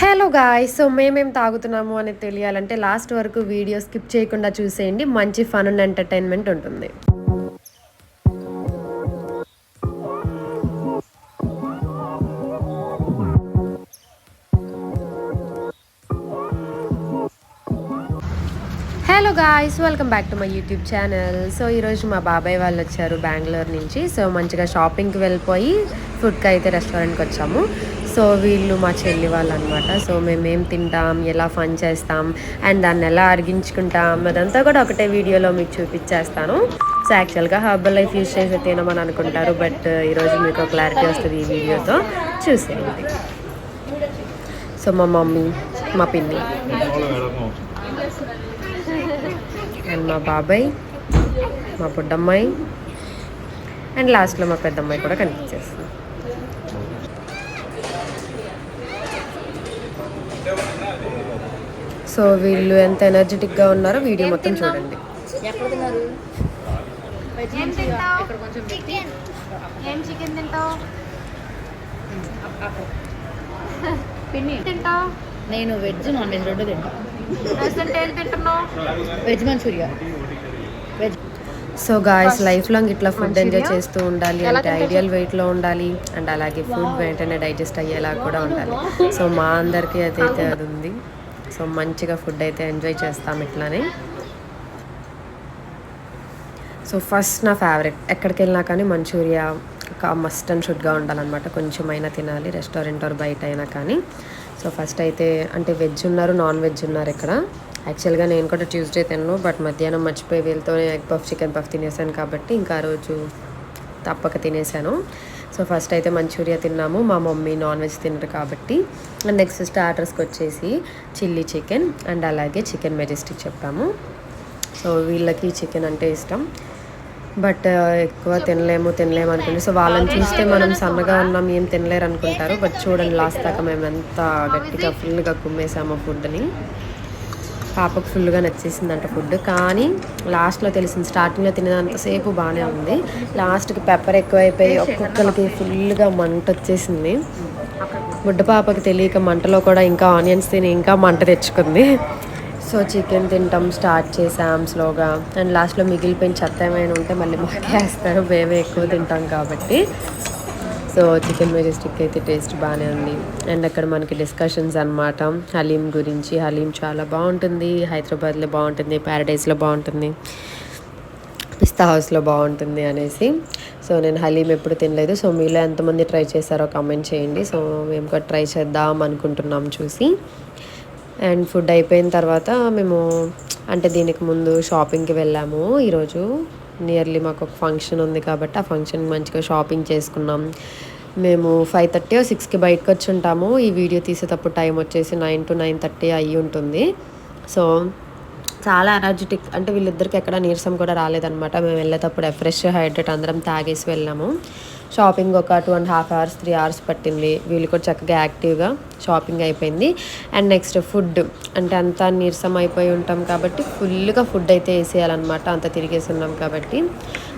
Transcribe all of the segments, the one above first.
Hello guy so మేమేం తాగుతున్నాము అని తెలియాలంటే లాస్ట్ వరకు వీడియో స్కిప్ చేయకుండా చూసేయండి. మంచి ఫన్ అండ్ ఎంటర్టైన్మెంట్ ఉంటుంది. Hello guys welcome back to my YouTube channel so ఈరోజు మా బాబాయ్ వాళ్ళు వచ్చారు బెంగళూరు నుంచి. సో మంచిగా షాపింగ్కి వెళ్ళిపోయి ఫుడ్కి అయితే రెస్టారెంట్కి వచ్చాము. సో వీళ్ళు మా చెల్లి వాళ్ళు అనమాట సో మేమేం తింటాం ఎలా ఫన్ చేస్తాం అండ్ దాన్ని ఎలా అరిగించుకుంటాం అదంతా కూడా ఒకటే వీడియోలో మీకు చూపించేస్తాను. సో యాక్చువల్గా హర్బల్ లైఫ్ యూజ్ చేసి తినమని అనుకుంటారు బట్ ఈరోజు మీకు క్లారిటీ వస్తుంది ఈ వీడియోతో. చూసేయండి. సో మా మమ్మీ మా పిన్ని. అండ్ మా బాబాయ్ మా బుడ్డమ్మాయి. అండ్ లాస్ట్లో మా పెద్దమ్మాయి కూడా కనిపించేస్తుంది. సో వీళ్ళు ఎంత ఎనర్జెటిక్గా ఉన్నారో వీడియో మొత్తం చూడండి. ఏం చికెన్. తింటావు? తింటావు? నేను వెజ్ నాన్ వెజ్ రెండు తింటాను veg manchurian. Veg. So guys life long ఇట్లా ఫుడ్ ఎంజాయ్ చేస్తూ ఉండాలి అంటే ఐడియల్ వెయిట్లో ఉండాలి అండ్ అలాగే ఫుడ్ వెంటనే డైజెస్ట్ అయ్యేలా కూడా ఉండాలి. సో మా అందరికీ అదైతే అది ఉంది. సో మంచిగా ఫుడ్ అయితే ఎంజాయ్ చేస్తాం ఇట్లానే. సో ఫస్ట్ నా ఫేవరెట్ ఎక్కడికి వెళ్ళినా కానీ మంచూరియా ఒక మస్ట్ అండ్ షుడ్గా ఉండాలన్నమాట. కొంచెం అయినా తినాలి రెస్టారెంట్ ఆర్ బయట అయినా కానీ. సో ఫస్ట్ అయితే అంటే వెజ్ ఉన్నారు నాన్ వెజ్ ఉన్నారు ఇక్కడ. యాక్చువల్గా నేను కూడా ట్యూస్డే తిన్నాను బట్ మధ్యాహ్నం మర్చిపోయి వీళ్ళతోనే ఎగ్ పఫ్ చికెన్ పఫ్ తినేసాను కాబట్టి ఇంకా ఆ రోజు తప్పక తినేసాను. సో ఫస్ట్ అయితే మంచూరియా తిన్నాము మా మమ్మీ నాన్ వెజ్ తినరు కాబట్టి. అండ్ నెక్స్ట్ స్టార్టర్స్కి వచ్చేసి చిల్లీ చికెన్ అండ్ అలాగే చికెన్ మెజెస్టిక్ చెప్పాము. సో వీళ్ళకి చికెన్ అంటే ఇష్టం. బట్ uh, ఎక్కువ తినలేము తినలేము అనుకుంటే సో వాళ్ళని చూస్తే మనం సన్నగా ఉన్నాం ఏం తినలేరు అనుకుంటారు. బట్ చూడండి లాస్ట్ దాకా మేము ఎంత గట్టిగా ఫుల్గా కుమ్మేసాము ఫుడ్ని పాపకు ఫుల్గా నచ్చేసిందంట ఫుడ్. కానీ లాస్ట్లో తెలిసింది స్టార్టింగ్లో తినేదంతసేపు బాగానే ఉంది. లాస్ట్కి పెప్పర్ ఎక్కువైపోయి ఒక్కొక్కరికి ఫుల్గా మంట వచ్చేసింది. బుడ్డ పాపకి తెలియక మంటలో కూడా ఇంకా ఆనియన్స్ తిని ఇంకా మంట తెచ్చుకుంది. సో చికెన్ తింటాం స్టార్ట్ చేసాం స్లోగా. అండ్ లాస్ట్లో మిగిలిపోయిన చెత్త ఏమైనా ఉంటే మళ్ళీ మాకేస్తారు మేమే ఎక్కువ తింటాం కాబట్టి. సో చికెన్ మెజెస్టిక్ అయితే టేస్ట్ బాగానే ఉంది. అండ్ అక్కడ మనకి డిస్కషన్స్ అనమాట హలీం గురించి హలీం చాలా బాగుంటుంది. హైదరాబాద్లో బాగుంటుంది ప్యారడైజ్లో బాగుంటుంది పిస్తా హౌస్లో బాగుంటుంది అనేసి. సో నేను హలీం ఎప్పుడు తినలేదు. సో మీలో ఎంతమంది ట్రై చేశారో కామెంట్ చేయండి. సో మేము కూడా ట్రై చేద్దాం అనుకుంటున్నాం చూసి. అండ్ ఫుడ్ అయిపోయిన తర్వాత మేము అంటే దీనికి ముందు షాపింగ్కి వెళ్ళాము. ఈరోజు నియర్లీ మాకు ఒక ఫంక్షన్ ఉంది కాబట్టి ఆ ఫంక్షన్ మంచిగా షాపింగ్ చేసుకున్నాం. మేము ఫైవ్ థర్టీ సిక్స్కి బయటకు వచ్చి ఉంటాము. ఈ వీడియో తీసేటప్పుడు టైం వచ్చేసి నైన్ టు నైన్ థర్టీ అయ్యి ఉంటుంది. సో చాలా ఎనర్జెటిక్ అంటే వీళ్ళిద్దరికి ఎక్కడ నీరసం కూడా రాలేదనమాట మేము వెళ్ళేటప్పుడు ఫ్రెష్ హైడ్రేట్ అందరం తాగేసి వెళ్ళాము. షాపింగ్ ఒక two and half hours three hours పట్టింది. వీళ్ళు కూడా చక్కగా యాక్టివ్గా షాపింగ్ అయిపోయింది. And next food. అంటే అంతా నీరసం అయిపోయి ఉంటాం కాబట్టి ఫుల్గా ఫుడ్ అయితే వేసేయాలన్నమాట. అంత తిరిగేసి ఉన్నాం కాబట్టి.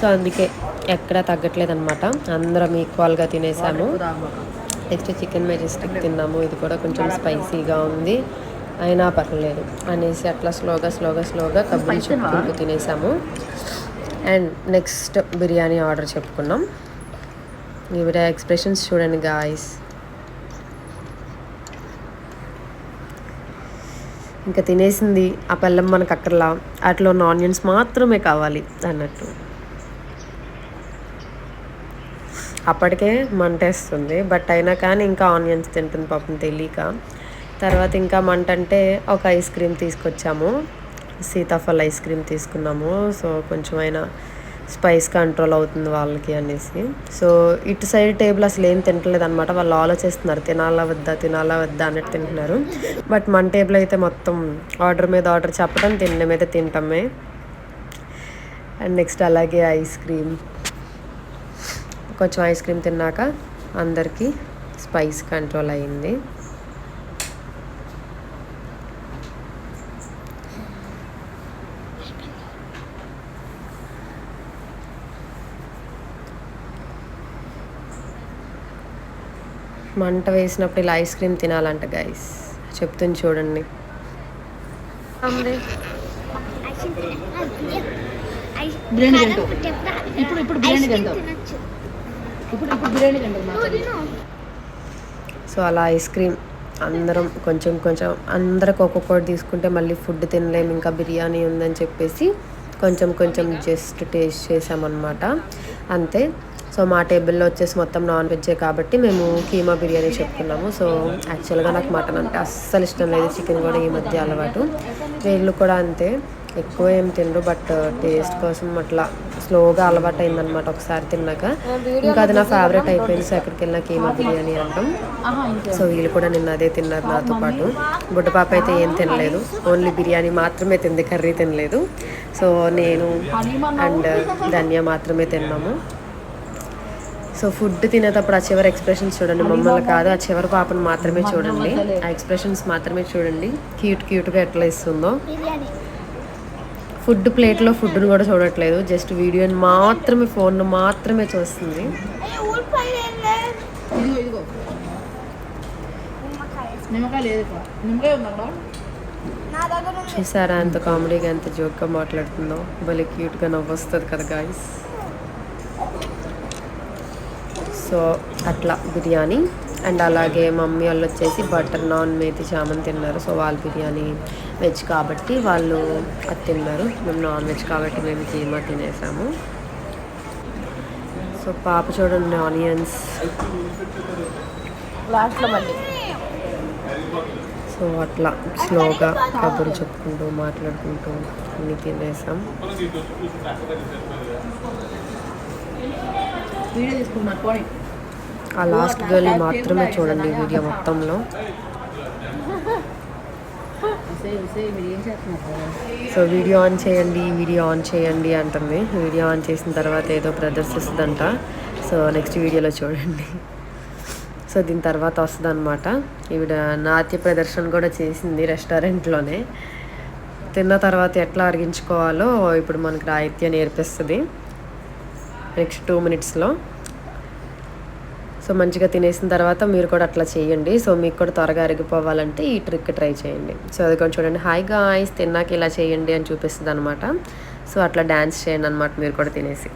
సో అందుకే ఎక్కడా తగ్గట్లేదు అనమాట అందరం ఈక్వల్గా తినేసాము. నెక్స్ట్ చికెన్ మెజెస్టిక్ తిన్నాము. ఇది కూడా కొంచెం స్పైసీగా ఉంది. అయినా పర్లేదు అనేసి అట్లా స్లోగా స్లోగా స్లోగా కబ్బులు చెప్పుకుంటూ తినేసాము. అండ్ నెక్స్ట్ బిర్యానీ ఆర్డర్ చెప్పుకున్నాం. ఇవిడ ఎక్స్ప్రెషన్స్ చూడండి గాయస్ ఇంకా తినేసింది ఆ పెళ్ళం మనకు అక్కర్లా. అట్లా ఉన్న ఆనియన్స్ మాత్రమే కావాలి అన్నట్టు. అప్పటికే మంటేస్తుంది బట్ అయినా కానీ ఇంకా ఆనియన్స్ తింటుంది పాపం తెలియక. తర్వాత ఇంకా మంట అంటే ఒక ఐస్ క్రీమ్ తీసుకొచ్చాము. సీతాఫల్ ఐస్ క్రీమ్ తీసుకున్నాము. సో కొంచెమైనా స్పైస్ కంట్రోల్ అవుతుంది వాళ్ళకి అనేసి. సో ఇటు సైడ్ టేబుల్ అసలు ఏం తింటలేదు అనమాట వాళ్ళు ఆలోచిస్తున్నారు తినాలా వద్దా తినాలా వద్దా అన్నట్టు తింటున్నారు. బట్ మన టేబుల్ అయితే మొత్తం ఆర్డర్ మీద ఆర్డర్ చెప్పడం తినడం మీద తింటామే. అండ్ నెక్స్ట్ అలాగే ఐస్ క్రీమ్. కొంచెం ఐస్ క్రీమ్ తిన్నాక అందరికీ స్పైస్ కంట్రోల్ అయింది. మంట వేసినప్పుడు ఇలా ఐస్ క్రీమ్ తినాలంట గైస్ చెప్తుంది చూడండి. ఇప్పుడు ఇప్పుడు ఇప్పుడు సో అలా ఐస్ క్రీమ్ అందరం కొంచెం కొంచెం అందరికి ఒక్కొక్కటి తీసుకుంటే మళ్ళీ ఫుడ్ తినలేము ఇంకా బిర్యానీ ఉందని చెప్పేసి కొంచెం కొంచెం జస్ట్ టేస్ట్ చేసామన్నమాట. అంతే. సో మా టేబుల్లో వచ్చేసి మొత్తం నాన్ వెజ్జే కాబట్టి మేము కీమా బిర్యానీ చెప్పుకున్నాము సో యాక్చువల్గా నాకు మటన్ అంటే అస్సలు ఇష్టం లేదు. చికెన్ కూడా ఈ మధ్య అలవాటు. వీళ్ళు కూడా అంతే. ఎక్కువ ఏం తినరు బట్ టేస్ట్ కోసం అట్లా స్లోగా అలవాటు అయిందనమాట ఒకసారి తిన్నాక. ఇంకా అది నా ఫేవరెట్ అయిపోయింది సో ఎక్కడికి వెళ్ళినా కీమా బిర్యానీ అంటాం. సో వీళ్ళు కూడా నిన్న అదే తిన్నారు నాతో పాటు. బుడ్డపాప అయితే ఏం తినలేదు. ఓన్లీ బిర్యానీ మాత్రమే తింది కర్రీ తినలేదు. సో నేను అండ్ ధన్య మాత్రమే తిన్నాము. సో ఫుడ్ తినేటప్పుడు ఆ చివరి ఎక్స్ప్రెషన్స్ చూడండి. మమ్మల్ని కాదు ఆ చివరి పాపను మాత్రమే చూడండి. ఆ ఎక్స్ప్రెషన్స్ మాత్రమే చూడండి. క్యూట్ క్యూట్గా ఎట్లా ఇస్తుందో. ఫుడ్ ప్లేట్లో ఫుడ్ను కూడా చూడట్లేదు. జస్ట్ వీడియోని మాత్రమే ఫోన్ మాత్రమే చూస్తుంది? చూసారా ఎంత కామెడీగా ఎంత జోక్గా మాట్లాడుతుందో. భలే క్యూట్గా నవ్వు వస్తుంది కదా గాయస్ సో అట్లా బిర్యానీ. అండ్ అలాగే మమ్మీ వాళ్ళు వచ్చేసి బటర్ నాన్ మేతి చామన్ తిన్నారు. సో వాళ్ళు బిర్యానీ వెజ్ కాబట్టి వాళ్ళు అది తిన్నారు. మేము నాన్ వెజ్ కాబట్టి మేము కీమా తినేసాము. సో పాప చూడండి ఆనియన్స్. లాస్ట్లో మళ్ళీ. సో అట్లా స్లోగా కబుర్లు చెప్పుకుంటూ మాట్లాడుకుంటూ అన్నీ తినేసాం. వీడియో తీసుకున్నారు పోనీ. ఆ లాస్ట్ గర్ల్ మాత్రమే చూడండి వీడియో మొత్తంలో. సో వీడియో ఆన్ చేయండి వీడియో ఆన్ చేయండి అంటుంది. వీడియో ఆన్ చేసిన తర్వాత ఏదో ప్రదర్శిస్తుందంట సో నెక్స్ట్ వీడియోలో చూడండి. సో దీని తర్వాత వస్తుంది అనమాట ఈవిడ నాట్య ప్రదర్శన కూడా చేసింది రెస్టారెంట్లోనే. తిన్న తర్వాత ఎట్లా అరిగించుకోవాలో ఇప్పుడు మనకు రాయిత్య నేర్పిస్తుంది. నెక్స్ట్ టూ మినిట్స్లో సో మంచిగా తినేసిన తర్వాత మీరు కూడా అట్లా చేయండి. సో మీకు కూడా త్వరగా అరిగిపోవాలంటే ఈ ట్రిక్ ట్రై చేయండి. సో అది కొంచెం చూడండి. హాయిగా గాయ్స్ తిన్నాక ఇలా చేయండి అని చూపిస్తుంది అనమాట సో అట్లా డ్యాన్స్ చేయండి అనమాట మీరు కూడా తినేసి.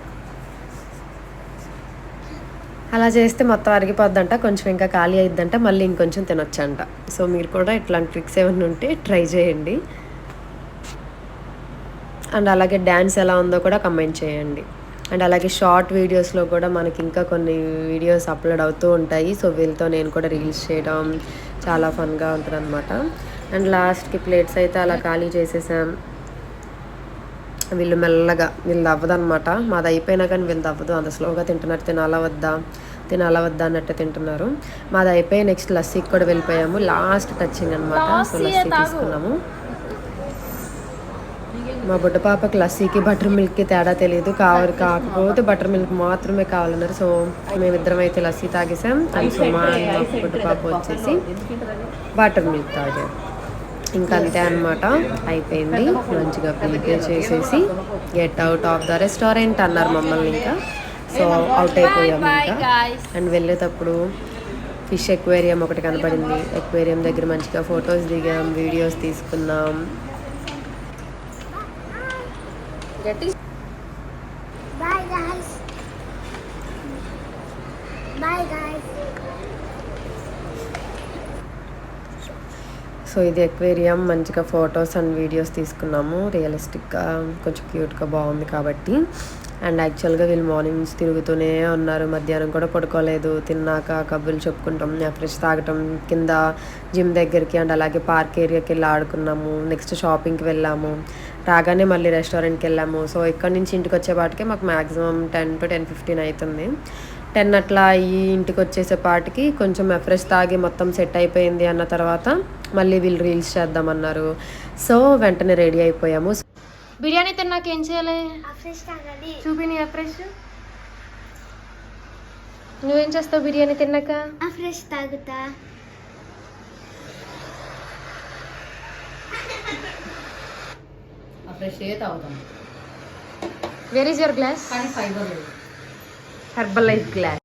అలా చేస్తే మొత్తం అరిగిపోద్దంట కొంచెం ఇంకా ఖాళీ అయిద్దంట మళ్ళీ ఇంకొంచెం తినొచ్చంట. సో మీరు కూడా ఇట్లాంటి ట్రిక్స్ ఏమైనా ఉంటే ట్రై చేయండి. అండ్ అలాగే డ్యాన్స్ ఎలా ఉందో కూడా కమెంట్ చేయండి. అండ్ అలాగే షార్ట్ వీడియోస్లో కూడా మనకి ఇంకా కొన్ని వీడియోస్ అప్లోడ్ అవుతూ ఉంటాయి. సో వీళ్ళతో నేను కూడా రీల్స్ చేయడం చాలా ఫన్గా ఉంటుంది అనమాట అండ్ లాస్ట్కి ప్లేట్స్ అయితే అలా ఖాళీ చేసేసాం. వీళ్ళు మెల్లగా వీళ్ళు అవ్వదన్నమాట మాది అయిపోయినా కానీ వీళ్ళు అవ్వదు అంత స్లోగా తింటున్నారు. తినాలా వద్దా? తినాలా వద్దా అన్నట్టు తింటున్నారు. మాది అయిపోయి నెక్స్ట్ లస్సీకి కూడా వెళ్ళిపోయాము. లాస్ట్ టచింగ్ అనమాట సో లస్సీ తీసుకున్నాము. మా బుడ్డ పాపకి లస్సీకి బటర్ మిల్క్కి తేడా తెలియదు కావాలి కాకపోతే బటర్ మిల్క్ మాత్రమే కావాలన్నారు. సో మేమిద్దరం అయితే లస్సీ తాగేసాం. and మా బుడ్డ పాప వచ్చేసి బటర్ మిల్క్ తాగారు. ఇంకా అంతే అనమాట అయిపోయింది. మంచిగా ప్రిపేర్ చేసేసి get out of the restaurant అన్నారు మమ్మల్ని ఇంకా. సో అవుట్ అయిపోయాము ఇంకా. అండ్ వెళ్ళేటప్పుడు ఫిష్ ఎక్వేరియం ఒకటి కనపడింది. ఎక్వేరియం దగ్గర మంచిగా ఫొటోస్ దిగాం వీడియోస్ తీసుకున్నాం. Bye guys. Bye guys. So ఇది ఎక్వేరియం మంచిగా ఫొటోస్ అండ్ వీడియోస్ తీసుకున్నాము. రియలిస్టిక్గా కొంచెం క్యూట్గా బాగుంది కాబట్టి. అండ్ యాక్చువల్గా వీళ్ళు మార్నింగ్ నుంచి తిరుగుతూనే ఉన్నారు. మధ్యాహ్నం కూడా పడుకోలేదు. తిన్నాక కబుర్లు చెప్పుకుంటాం. ఫ్రెష్ తాగటం కింద జిమ్ దగ్గరికి అండ్ అలాగే పార్క్ ఏరియాకి వెళ్ళి ఆడుకున్నాము. నెక్స్ట్ షాపింగ్కి వెళ్ళాము. రాగానే మళ్ళీ రెస్టారెంట్కి వెళ్ళాము సో ఇక్కడ నుంచి ఇంటికి వచ్చేపాటికే మాకు maximum ten to ten fifteen అవుతుంది టెన్ అట్లా అయ్యి ఇంటికి వచ్చేసేపాటికి కొంచెం ఫ్రెష్ తాగి మొత్తం సెట్ అయిపోయింది అన్న తర్వాత మళ్ళీ వీళ్ళు రీల్స్ చేద్దామన్నారు. సో వెంటనే రెడీ అయిపోయాము. బిర్యానీ తిన్నాక ఏం చేయాలి? చూపి నీ ఫ్రెష్? నువ్వేం చేస్తావు బిర్యానీ తిన్నాక? ఫ్రెష్ తాగుతా. ఫ్రెష్ అయ్యే తాగుతాం. వేర్ ఈజ్ యువర్ గ్లాస్ కానీ ఫైబర్ లేదు. Herbalife glass